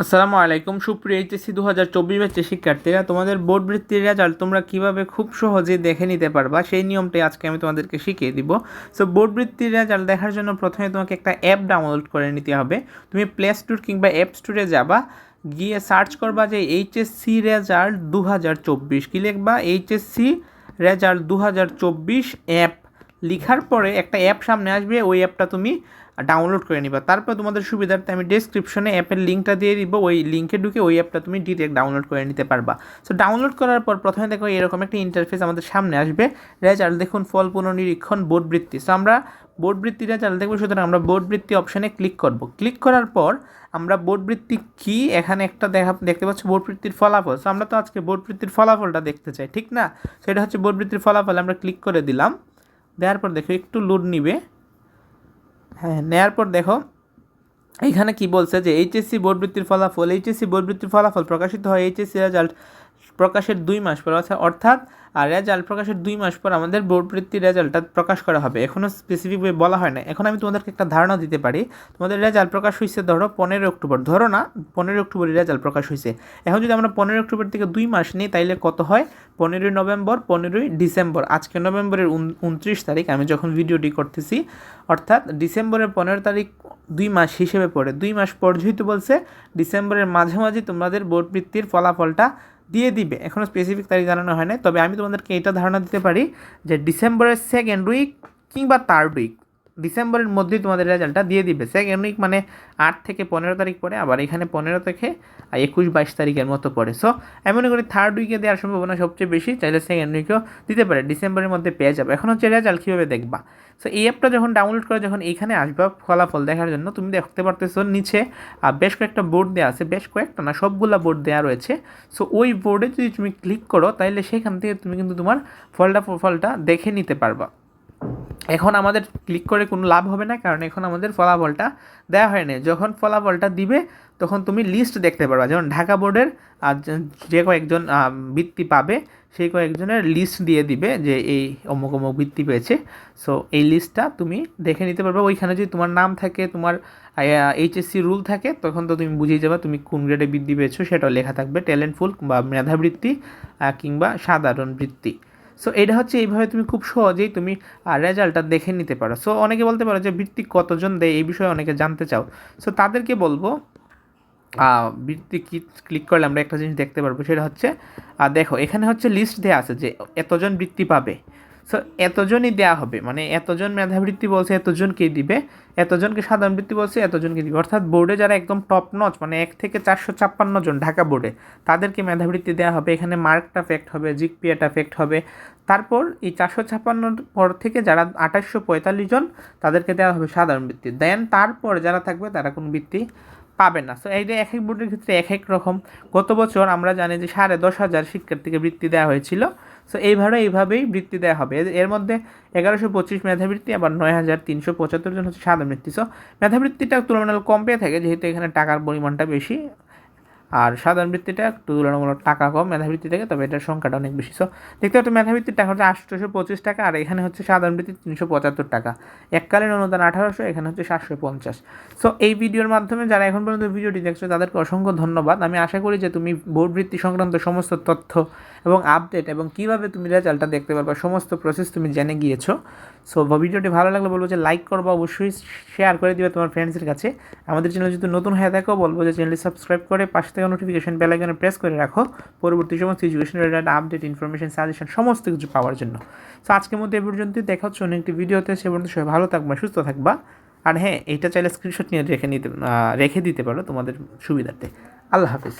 আসসালামু আলাইকুম। সুপ্রিয় এইচএসসি দু হাজার চব্বিশ ব্যাচের শিক্ষার্থীরা, তোমাদের বোর্ড বৃত্তির রেজাল্ট তোমরা কীভাবে খুব সহজে দেখে নিতে পারবা সেই নিয়মটাই আজকে আমি তোমাদেরকে শিখিয়ে দিব। সো বোর্ড বৃত্তির রেজাল্ট দেখার জন্য প্রথমে তোমাকে একটা অ্যাপ ডাউনলোড করে নিতে হবে। তুমি প্লে স্টোর কিংবা অ্যাপ স্টোরে যাবা, গিয়ে সার্চ করবা যে এইচএসসি রেজাল্ট দু হাজার চব্বিশ। কী লিখবা? এইচএসসি রেজাল্ট দু হাজার চব্বিশ অ্যাপ লিখার পরে একটা অ্যাপ সামনে আসবে, ওই অ্যাপটা তুমি ডাউনলোড করে নিবা। তারপর তোমাদের সুবিধার্থে আমি ডেসক্রিপশনে অ্যাপের লিঙ্কটা দিয়ে দিব, ওই লিঙ্কে ঢুকে ওই অ্যাপটা তুমি ডিরেক্ট ডাউনলোড করে নিতে পারবা। সো ডাউনলোড করার পর প্রথমে দেখো এরকম একটা ইন্টারফেস আমাদের সামনে আসবে রেজাল্ট দেখুন ফল পুনর্নিরীক্ষণ বোর্ড বৃত্তি। সো আমরা বোর্ড বৃত্তি রেজাল্ট দেখব, সুতরাং আমরা বোর্ড বৃত্তি অপশানে ক্লিক করব। ক্লিক করার পর আমরা বোর্ড বৃত্তি কী, এখানে একটা দেখা, দেখতে পাচ্ছি বোর্ড বৃত্তির ফলাফল। সো আমরা তো আজকে বোর্ড বৃত্তির ফলাফলটা দেখতে চাই, ঠিক না? সেটা হচ্ছে বোর্ড বৃত্তির ফলাফল, আমরা ক্লিক করে দিলাম। দেওয়ার পর দেখো একটু লোড নিবে। হ্যাঁ নেয়ার পর দেখো, এইখানে কি বলছে যে এইচএসসি বোর্ড বৃত্তির ফলাফল এইচএসসি বোর্ড বৃত্তির ফলাফল প্রকাশিত হয় এইচএসসি রেজাল্ট প্রকাশের দুই মাস পর অর্থাৎ আর রেজাল্ট প্রকাশের দুই মাস পর আমাদের বোর্ড বৃত্তির রেজাল্টটা প্রকাশ করা হবে। এখনও স্পেসিফিকভাবে বলা হয় না। এখন আমি তোমাদেরকে একটা ধারণা দিতে পারি। তোমাদের রেজাল্ট প্রকাশ হয়েছে ধরো পনেরো অক্টোবর। ধরো না পনেরো অক্টোবরের রেজাল্ট প্রকাশ হয়েছে এখন যদি আমরা পনেরো অক্টোবর থেকে দুই মাস নিই, তাইলে কত হয়? পনেরোই নভেম্বর, পনেরোই ডিসেম্বর। আজকে নভেম্বরের উনত্রিশ তারিখ, আমি যখন ভিডিওটি করতেছি, অর্থাৎ ডিসেম্বরের পনেরো তারিখ দুই মাস হিসেবে পড়ে। দুই মাস পর যেহেতু বলছে, ডিসেম্বরের মাঝামাঝি তোমাদের বোর্ড বৃত্তির ফলাফলটা দিয়ে দিবে। এখনও স্পেসিফিক তারিখ জানানো হয় না তবে আমি তোমাদেরকে এটা ধারণা দিতে পারি যে ডিসেম্বরের সেকেন্ড উইক কিংবা থার্ড উইক ডিসেম্বরের মধ্যেই তোমাদের রেজাল্টটা দিয়ে দিবে। সেকেন্ড উইক মানে আট থেকে পনেরো তারিখ পরে, আবার এখানে পনেরো থেকে একুশ বাইশ তারিখের মতো পড়ে সো আমি মনে করি থার্ড উইকে দেওয়ার সম্ভাবনা সবচেয়ে বেশি, চাইলে সেকেন্ড উইকেও দিতে পারে। ডিসেম্বরের মধ্যে পেয়ে যাবে। এখন হচ্ছে রেজাল্ট কীভাবে দেখবা? সো এই অ্যাপটা যখন ডাউনলোড করে, যখন এইখানে আসবা ফলাফল দেখার জন্য, তুমি দেখতে পারতেছো নিচে বেশ কয়েকটা বোর্ড দেওয়া আছে। বেশ কয়েকটা না, সবগুলা বোর্ড দেওয়া রয়েছে। সো ওই বোর্ডে যদি তুমি ক্লিক করো তাহলে সেখান থেকে তুমি কিন্তু তোমার ফলটা ফলটা দেখে নিতে পারবা। এখন আমাদের ক্লিক করে কোনো লাভ হবে না, কারণ এখন আমাদের ফলাফলটা দেওয়া হয়নি। যখন ফলাফলটা দিবে, তখন তুমি লিস্ট দেখতে পারবা। যেমন ঢাকা বোর্ডের যে কয়েকজন বৃত্তি পাবে, সেই কয়েকজনের লিস্ট দিয়ে দিবে যে এই অমুক অমুক বৃত্তি পেয়েছে। সো এই লিস্টটা তুমি দেখে নিতে পারবে। ওইখানে যদি তোমার নাম থাকে, তোমার এইচএসসি রুল থাকে, তখন তো তুমি বুঝেই যাবে তুমি কোন গ্রেডে বৃত্তি পেয়েছ। সেটাও লেখা থাকবে। ট্যালেন্টফুল বা মেধাবৃত্তি কিংবা সাধারণ বৃত্তি। সো এটা হচ্ছে এইভাবে তুমি খুব সহজেই তুমি রেজাল্টটা দেখে নিতে পারো। সো অনেকে বলতে পারো যে বৃত্তি কতজন দেয় এই বিষয়ে অনেকে জানতে চাও। সো তাদেরকে বলব বৃত্তি কি ক্লিক করলে আমরা একটা জিনিস দেখতে পারব, সেটা হচ্ছে দেখো, এখানে হচ্ছে লিস্ট দেওয়া আছে যে এতজন বৃত্তি পাবে। সো এতজনই দেওয়া হবে। মানে এতজন মেধাবৃত্তি বলছে এতজনকেই দিবে, এতজনকে সাধারণ বৃত্তি বলছে এতজনকে দিবে। অর্থাৎ বোর্ডে যারা একদম টপ নচ মানে এক থেকে চারশো ছাপ্পান্ন জন ঢাকা বোর্ডে তাদেরকে মেধাবৃত্তি দেওয়া হবে। এখানে মার্কটা ফেক্ট হবে জিকপিএটা ফেক্ট হবে। তারপর এই চারশো ছাপ্পান্ন পর থেকে যারা আঠাশশো পঁয়তাল্লিশ জন, তাদেরকে দেওয়া হবে সাধারণ বৃত্তি। দেন তারপর যারা থাকবে, তারা কোনো বৃত্তি পাবে না। সো এইটা এক এক বোর্ডের ক্ষেত্রে এক এক রকম। গত বছর আমরা জানি যে সাড়ে দশ হাজার শিক্ষার্থীকে বৃত্তি দেওয়া হয়েছিল। সো এইভাবে, এইভাবেই বৃত্তি দেওয়া হবে। এর মধ্যে এগারোশো পঁচিশ মেধাবৃত্তি, আবার নয় হাজার তিনশো পঁচাত্তর জন হচ্ছে সাদা বৃত্তি। সো মেধাবৃত্তিটা তুলনামূলক কম পেয়ে থাকে, যেহেতু এখানে টাকার পরিমাণটা বেশি। আর সাধারণ বৃত্তিটা একটু তুলনামূলক টাকা কম মেধাবৃত্তি থেকে, তবে এটার সংখ্যাটা অনেক বেশি। সো দেখতে পাচ্ছি মেধাবৃত্তির টাকা হচ্ছে আটশোশো পঁচিশ টাকা, আর এখানে হচ্ছে সাধারণ বৃত্তি তিনশো পঁচাত্তর টাকা। এককালীন অনুদান আঠারোশো, এখানে হচ্ছে সাতশো পঞ্চাশ। সো এই ভিডিওর মাধ্যমে যারা এখন পর্যন্ত ভিডিওটি দেখছ, তাদেরকে অসংখ্য ধন্যবাদ। আমি আশা করি যে তুমি বোর্ড বৃত্তি সংক্রান্ত সমস্ত তথ্য এবং আপডেট এবং কীভাবে তুমি রেজাল্টটা দেখতে পারবা সমস্ত প্রসেস তুমি জেনে গিয়েছো। সো ভিডিওটি ভালো লাগলে বলব যে লাইক করব, অবশ্যই শেয়ার করে দিবে তোমার ফ্রেন্ডসের কাছে। আমাদের চ্যানেল যদি নতুন হয়ে থাকো, বলব যে চ্যানেলটি সাবস্ক্রাইব করে পাশে থেকে নোটিফিকেশন বেল আইকনে প্রেস করে রাখো। পরবর্তী সমস্ত education related update information suggestion সমস্ত কিছু পাওয়ার জন্য। সো আজকের মধ্যে এ পর্যন্ত দেখা হচ্ছে অন্য একটি ভিডিওতে সে পর্যন্ত সবাই ভালো থাকবা, সুস্থ থাকবা। আর হ্যাঁ এটা চাইলে স্ক্রিনশট নিয়ে রেখে নিতে রেখে দিতে পারো তোমাদের সুবিধার্থে। আল্লাহ হাফিজ।